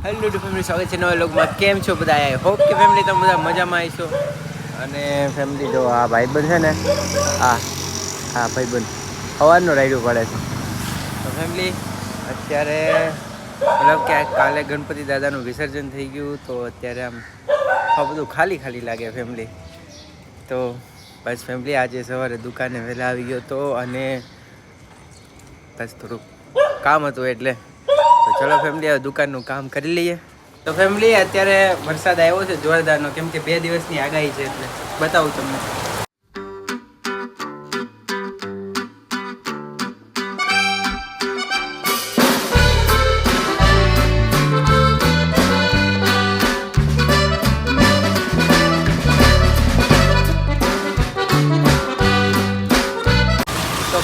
Hello two family સ્વાગત છે નવા લોગમાં કેમ છો બધા આઈ હોપ કે ફેમિલી તમે બધા મજામાં આવીશો અને ફેમિલી જો આ ભાઈબંધ છે ને આ હા ભાઈબંધ સવારનું રાઈડું પડે છે. તો ફેમિલી અત્યારે મતલબ કે કાલે ગણપતિ દાદાનું વિસર્જન થઈ ગયું તો અત્યારે આમ આ બધું ખાલી ખાલી લાગે ફેમિલી તો બસ ફેમિલી આજે સવારે દુકાને વહેલા આવી ગયો તો અને બસ થોડુંક કામ હતું એટલે ચલો ફેમિલી હવે દુકાનનું કામ કરી લઈએ. તો ફેમિલી અત્યારે વરસાદ આવ્યો છે જોરદારનો. કેમ કે બે દિવસની આગાહી છે એટલે બતાવું તમને.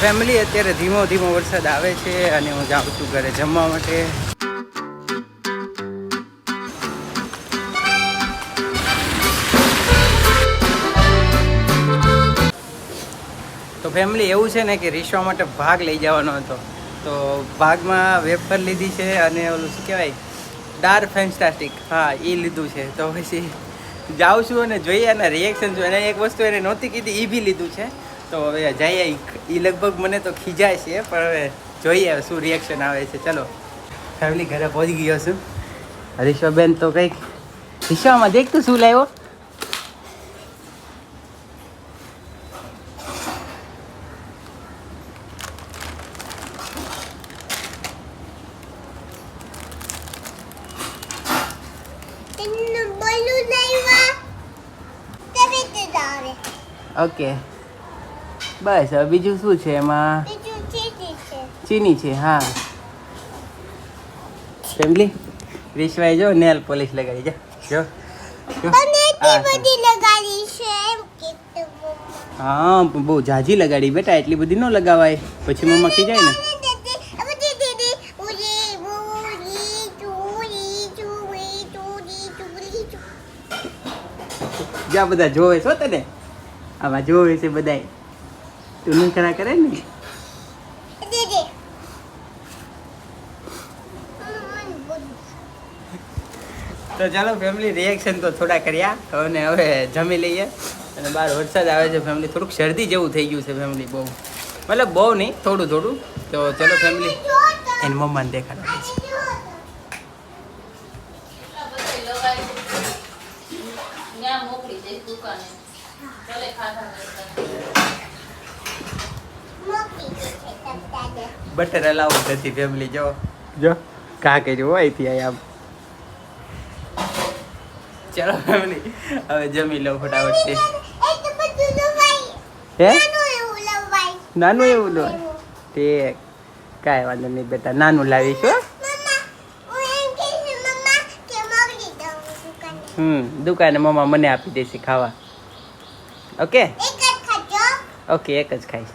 ફેમિલી અત્યારે ધીમો ધીમો વરસાદ આવે છે અને હું જાઉં છું ઘરે જમવા માટે. ફેમિલી એવું છે ને કે રીશવા માટે ભાગ લઈ જવાનો હતો. તો ભાગમાં વેફર લીધી છે અને ઓલું શું કહેવાય? Dark fantastic. હા એ લીધું છે. તો પછી જાઉં છું અને જોઈએ એના રિએક્શન જોઈએ અને એક વસ્તુ એને નહોતી કીધી એ બી લીધું છે. તો હવે જઈએ. એ લગભગ મને તો ખીજાય છે, પણ હવે જોઈએ શું રિએક્શન આવે છે. ચલો. ફેમિલી ઘરે પહોંચી ગયો છું. હરીશ્વરબેન તો કંઈક રિશ્વામાં દેખતું શું લાવ્યો એનું બોલું લાવ્યા તવે તે આવે ઓકે. બસ હવે બીજું શું છે એમાં? ચીની છે. હા. ફેમિલી વિશ્વાએ જો નેલ પોલિશ લગાડી જા. જો. હા, બહુ જાજી લગાડી બેટા એટલી બધી ન લગાવાય. પછી મમ્મા ખીજાય ને. જ્યાં બધા જોવે છો તને? આમાં જોવે છે બધા તું નહીં ખરા કરે ને? તો ચાલો ફેમિલી રિએક્શન તો થોડા કર્યા. અને હવે જમી લઈએ. અને બહાર વરસાદ આવે છે ફેમિલી થોડુંક શરદી જેવું થઈ ગયું છે ફેમિલી બહુ. મતલબ બહુ નહીં, થોડું થોડું. તો ચલો ફેમિલી એની મમ્માને દેખાડો ત્યાં મોકલી દઈશ દુકાને. ભલે ખાધા બટર અલાઉડ નથી ફેમિલી જો. જો. કા કર્યું હોયથી આમ. ચલો ફેમિલી હવે જમી લો ફટાફટ હે? નાનું એવું લો. તે કાંઈ વાંધો નહીં બેટા નાનું લાવીશું હમ, દુકાને મમ્મા મને આપી દેશે ખાવા. ઓકે? ઓકે, એક જ ખાઈશ.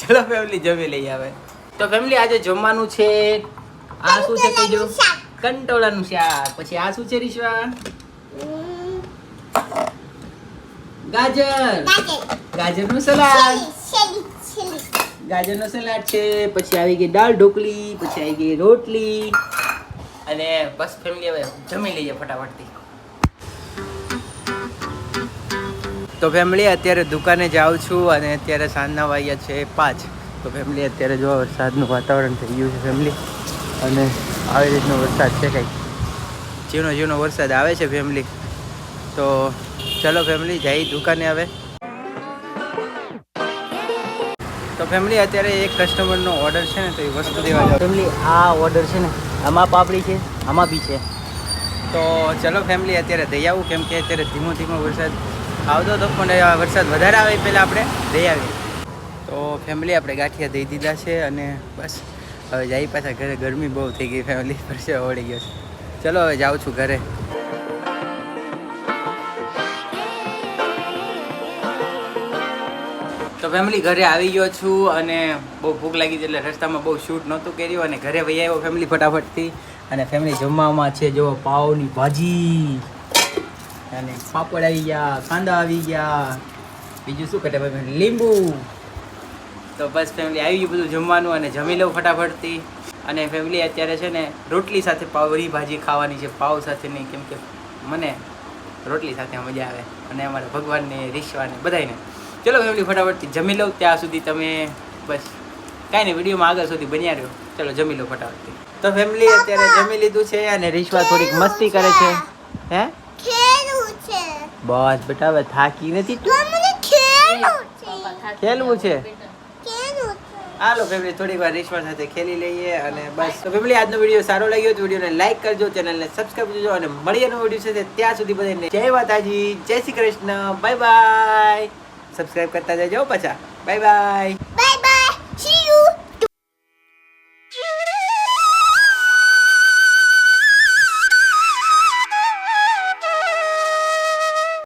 ચલો ફેમિલી જમી લઈ આવે તો ફેમિલી આજે જમવાનું છે, આ શું છે કહીજો કંટોળાનું શાક. પછી આ શું છે રીશવા ગાજર. ગાજરનું સલાડ. ગાજરનો સલાડ છે, પછી આવી ગઈ દાળ ઢોકળી, પછી આવી ગઈ રોટલી. અને બસ ફેમિલી હવે જમી લઈએ ફટાફટથી. તો ફેમિલી અત્યારે દુકાને જાઉં છું અને અત્યારે સાંજના વાગ્યા છે પાંચ. તો ફેમિલી અત્યારે જો વરસાદનું વાતાવરણ થઈ ગયું છે ફેમિલી અને આવી રીતનો વરસાદ છે કંઈક. જીવનો જીવનો વરસાદ આવે છે ફેમિલી તો ચલો ફેમિલી જઈ દુકાને હવે. ફેમિલી અત્યારે એક કસ્ટમરનો ઓર્ડર છે ને તો એ વસ્તુ દેવા જાવ. ફેમિલી આ ઓર્ડર છે ને આમાં પાપડી છે આમાં બી છે. તો ચલો ફેમિલી અત્યારે દઈ આવું કેમ કે અત્યારે ધીમો ધીમો વરસાદ આવતો હતો પણ વરસાદ વધારે આવે પહેલાં આપણે દઈ આવીએ. તો ફેમિલી આપણે ગાંઠિયા દઈ દીધા છે અને બસ હવે જઈ પાછા ઘરે. ગરમી બહુ થઈ ગઈ ફેમિલી પરસે ઓળી ગયો છે. ચલો હવે જાઉં છું ઘરે. તો ફેમિલી ઘરે આવી ગયો છું અને બહુ ભૂખ લાગી હતી એટલે રસ્તામાં બહુ શૂટ નહોતું કર્યું અને ઘરે વહી આવ્યો ફેમિલી ફટાફટથી. અને ફેમિલી જમવામાં છે જો પાવની ભાજી. અને પાપડ આવી ગયા, કાંદા આવી ગયા. બીજું શું કહેતા ભાઈ લીંબુ. તો બસ ફેમિલી આવી ગયું બધું જમવાનું અને જમી લઉં ફટાફટથી. અને ફેમિલી અત્યારે છે ને રોટલી સાથે પાવરી ભાજી ખાવાની છે. પાવ સાથે નહીં, કેમ કે મને રોટલી સાથે મજા આવે. અને અમારા ભગવાનને, રીશવાને બધાને ચલો ફેમિલી ફટાફટથી જમી લઉં. ત્યાં સુધી તમે બસ. કાંઈ નહીં વિડીયોમાં આગળ સુધી બન્યા રહ્યો. ચલો જમી લો ફટાફટથી. તો ફેમિલી અત્યારે જમી લીધું છે અને રીશવા થોડીક મસ્તી કરે છે. હે? બસ બેટા હવે થાકી નથી ખેલવું છે. હાલો ફેમિલી થોડીક વાર રીશવા સાથે ખેલી લઈએ અને બસ. તો ફેમિલી આજનો વીડિયો સારો લાગ્યો તો વિડીયોને લાઈક કરજો ચેનલને સબસ્ક્રાઈબ કરજો અને મળીએ નો વીડિયો છે ત્યાં સુધી બધાને જય માતાજી જય Shri Krishna. Bye bye subscribe kata jawab baca. Bye bye. Bye bye. See you.